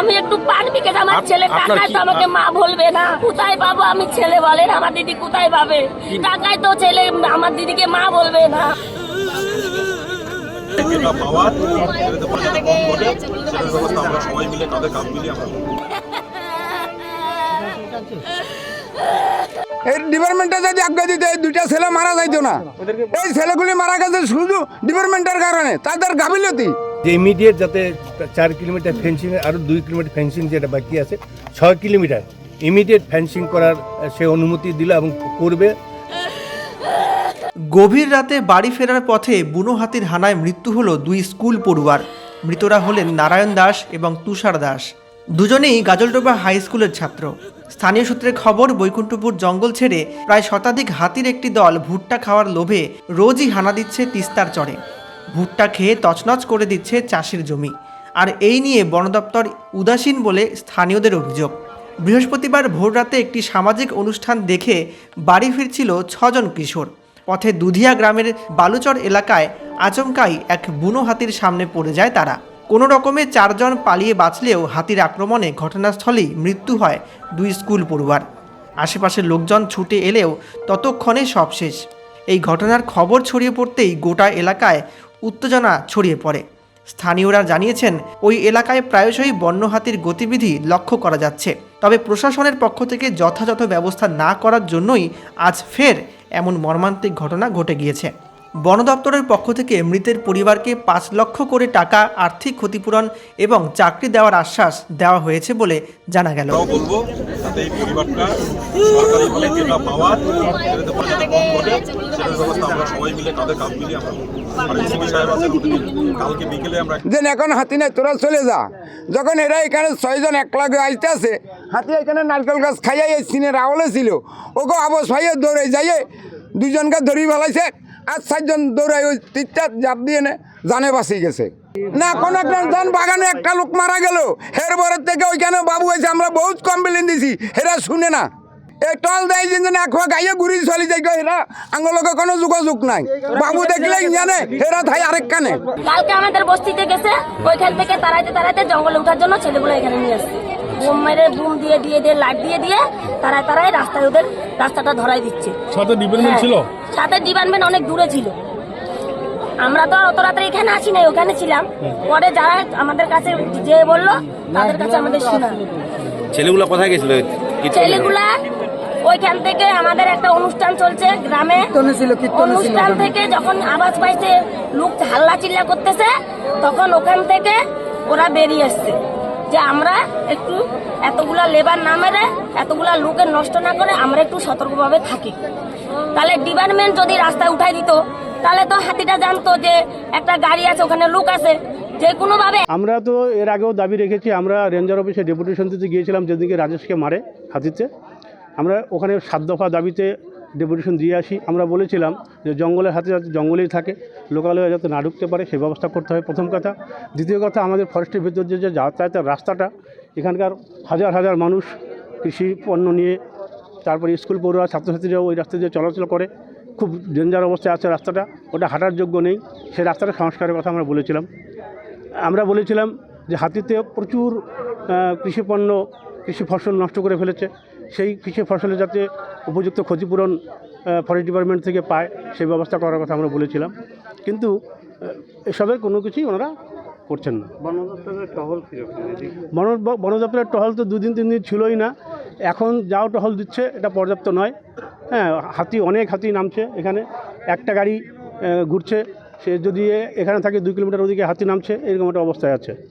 আমি একটু পার বিকেট আমার ছেলে টাকায় তো আমাকে মা বলবে না। কোথায় পাবো আমি ছেলে বলেন আমার দিদি কোথায় পাবে? টাকায় তো ছেলে আমার দিদিকে মা বলবে না। যেটা পাওয়ার সেটাতে পয়সাটা কম করে সেটার ব্যবস্থা আমরা সবাই মিলে তাদের কাজ মিলিয়ে আমরা এই ডিপার্টমেন্টে যদি আজ্ঞা দিতে এই দুইটা ছেলে মারা যাইতো না। এই ছেলেগুলি মারা গেছে শুধু ডিপার্টমেন্টের কারণে তাদের গাফিলতি। যে ইমিডিয়েট যাতে চার কিলোমিটার ফেন্সিং আরও দুই কিলোমিটার ফেন্সিং যেটা বাকি আছে, ছয় কিলোমিটার ইমিডিয়েট ফেন্সিং করার সে অনুমতি দিল এবং করবে। গভীর রাতে বাড়ি ফেরার পথে বুনো হাতির হানায় মৃত্যু হলো দুই স্কুল পড়ুয়ার। মৃতরা হলেন নারায়ণ দাস এবং তুষার দাস। দুজনেই গাজলডোবা হাই স্কুলের ছাত্র। স্থানীয় সূত্রে খবর, বৈকুণ্ঠপুর জঙ্গল ছেড়ে প্রায় শতাধিক হাতির একটি দল ভুট্টা খাওয়ার লোভে রোজই হানা দিচ্ছে তিস্তার চরে। ভুট্টা খেয়ে তছনছ করে দিচ্ছে চাষির জমি। আর এই নিয়ে বন দপ্তর উদাসীন বলে স্থানীয়দের অভিযোগ। বৃহস্পতিবার ভোররাতে একটি সামাজিক অনুষ্ঠান দেখে বাড়ি ফিরছিল ছজন কিশোর। পথে দুধিয়া গ্রামের বালুচর এলাকায় আচমকাই এক বুনো হাতির সামনে পড়ে যায় তারা। কোনো রকমে চারজন পালিয়ে বাঁচলেও হাতির আক্রমণে ঘটনাস্থলেই মৃত্যু হয় দুই স্কুল পড়ুয়ার। আশেপাশের লোকজন ছুটে এলেও ততক্ষণে সব শেষ। এই ঘটনার খবর ছড়িয়ে পড়তেই গোটা এলাকায় উত্তেজনা ছড়িয়ে পড়ে। স্থানীয়রা জানিয়েছেন, ওই এলাকায় প্রায়শই বন্য হাতির গতিবিধি লক্ষ্য করা যাচ্ছে। তবে প্রশাসনের পক্ষ থেকে যথাযথ ব্যবস্থা না করার জন্যই আজ ফের এমন মর্মান্তিক ঘটনা ঘটে গিয়েছে। বন দপ্তরের পক্ষ থেকে মৃতের পরিবারকে পাঁচ লক্ষ করে টাকা আর্থিক ক্ষতিপূরণ এবং চাকরি দেওয়ার আশ্বাস দেওয়া হয়েছে বলে জানা গেল। আমরাও বলব যাতে এই পরিবারটা সরকারিভাবে যেটা পাওয়ার সেটাতে পয়সাটা কম করে সেটার ব্যবস্থা আমরা সবাই মিলে তাদের কাজ মিলিয়ে আমরা করব। আর এসিপি সাহেব আছেন ওদের কালকে বিকেলে আমরা যে এখন হাতি নাই তোরা চলে যা। যখন এরা এখানে ছয়জন এক লাখ আসতে আছে হাতি এখানে নারকেল গাছ খাইয়াই এই সিনের আওলে ছিল। ওকে আবস ভাইয়ে দৌড়ে যাইয়ে দুজনকে ধরি ফেলাইছে। আর চারজন দৌড়াই ওই তিনটা জাপ দিয়ে নে জানে বাঁচি গেছে। না, কোন একটা ধান বাগানে একটা লোক মারা গেল। হের বরের থেকে ওইখানে বাবু হয়েছে, আমরা বহুত কমপ্লেন দিছি, হেরা শুনে না। এই টল দেয় যে খোয়া গাইয়ে ঘুরি চলি যাই হেরা আঙ্গলকে কোনো যোগাযোগ নাই। বাবু দেখলে জানে হেরা থাই আরেক কানে। কালকে আমাদের বস্তিতে গেছে, ওইখান থেকে তাড়াইতে তাড়াইতে জঙ্গলে ওঠার জন্য ছেলেগুলো এখানে নিয়ে আসছে। বুম মেরে বুম দিয়ে দিয়ে দিয়ে লাইট দিয়ে দিয়ে তারাই তারাই রাস্তায় ওদের রাস্তাটা ধরাই দিচ্ছে। সাথে ডিপার্টমেন্ট ছিল? হ্যাঁ, সাথে ডিপার্টমেন্ট অনেক দূরে ছিল। আমরা তো অত রাত্রে এখানে আসি নাই ওখানে ছিলাম। পরে যারা আমাদের কাছে যে বলল তাদের কাছে আমাদের শোনা। ছেলেগুলো কোথায় গেছিল? ছেলেগুলা ওইখান থেকে আমাদের একটা অনুষ্ঠান চলছে গ্রামে। অনুষ্ঠান থেকে যখন আওয়াজ পাইছে লোক হাল্লা চিল্লা করতেছে তখন ওখান থেকে ওরা বেরিয়ে এসছে যে আমরা একটু এতগুলা লেবার না মেরে, এতগুলা লোকের নষ্ট না করে আমরা একটু সতর্কভাবে থাকি। তাহলে ডিপার্টমেন্ট যদি রাস্তায় উঠাই দিত, তাহলে তো হাতিটা জানতো যে একটা গাড়ি আছে, ওখানে লোক আছে। যে কোনো ভাবে আমরা তো এর আগেও দাবি রেখেছি, আমরা রেঞ্জার অফিসে ডেপুটেশন দিতে গিয়েছিলাম যেদিকে রাজেশকে মারে হাতিতে। আমরা ওখানে সাত দফা দাবিতে ডেপুটেশন দিয়ে আসি। আমরা বলেছিলাম যে জঙ্গলের হাতে জঙ্গলেই থাকে। লোকালয়ে যাতে না ঢুকতে পারে সেই ব্যবস্থা করতে হয় প্রথম কথা। দ্বিতীয় কথা আমাদের ফরেস্টের ভিতর যে যাতায়াতের রাস্তাটা এখানকার হাজার হাজার মানুষ কৃষি পণ্য নিয়ে তারপরে স্কুল পড়ুয়া ছাত্রছাত্রীরাও ওই রাস্তা দিয়ে চলাচল করে। খুব ডেঞ্জার অবস্থায় আছে রাস্তাটা ওটা হাঁটার যোগ্য নেই। সেই রাস্তাটা সংস্কারের কথা আমরা বলেছিলাম। আমরা বলেছিলাম যে হাতিতে প্রচুর আহ, কৃষিপণ্য কৃষি ফসল নষ্ট করে ফেলেছে। সেই কৃষি ফসলে যাতে উপযুক্ত ক্ষতিপূরণ ফরেস্ট ডিপার্টমেন্ট থেকে পায় সেই ব্যবস্থা করার কথা আমরা বলেছিলাম। কিন্তু এসবের কোনো কিছুই ওনারা করছেন না। বন বন দপ্তরের টহল তো দুদিন তিন দিন ছিলই না। এখন যাও টহল দিচ্ছে এটা পর্যাপ্ত নয়। হ্যাঁ হাতি অনেক হাতি নামছে এখানে। একটা গাড়ি ঘুরছে। সে যদি এখানে থাকে দুই কিলোমিটার ওদিকে হাতি নামছে এরকম একটা অবস্থায় আছে।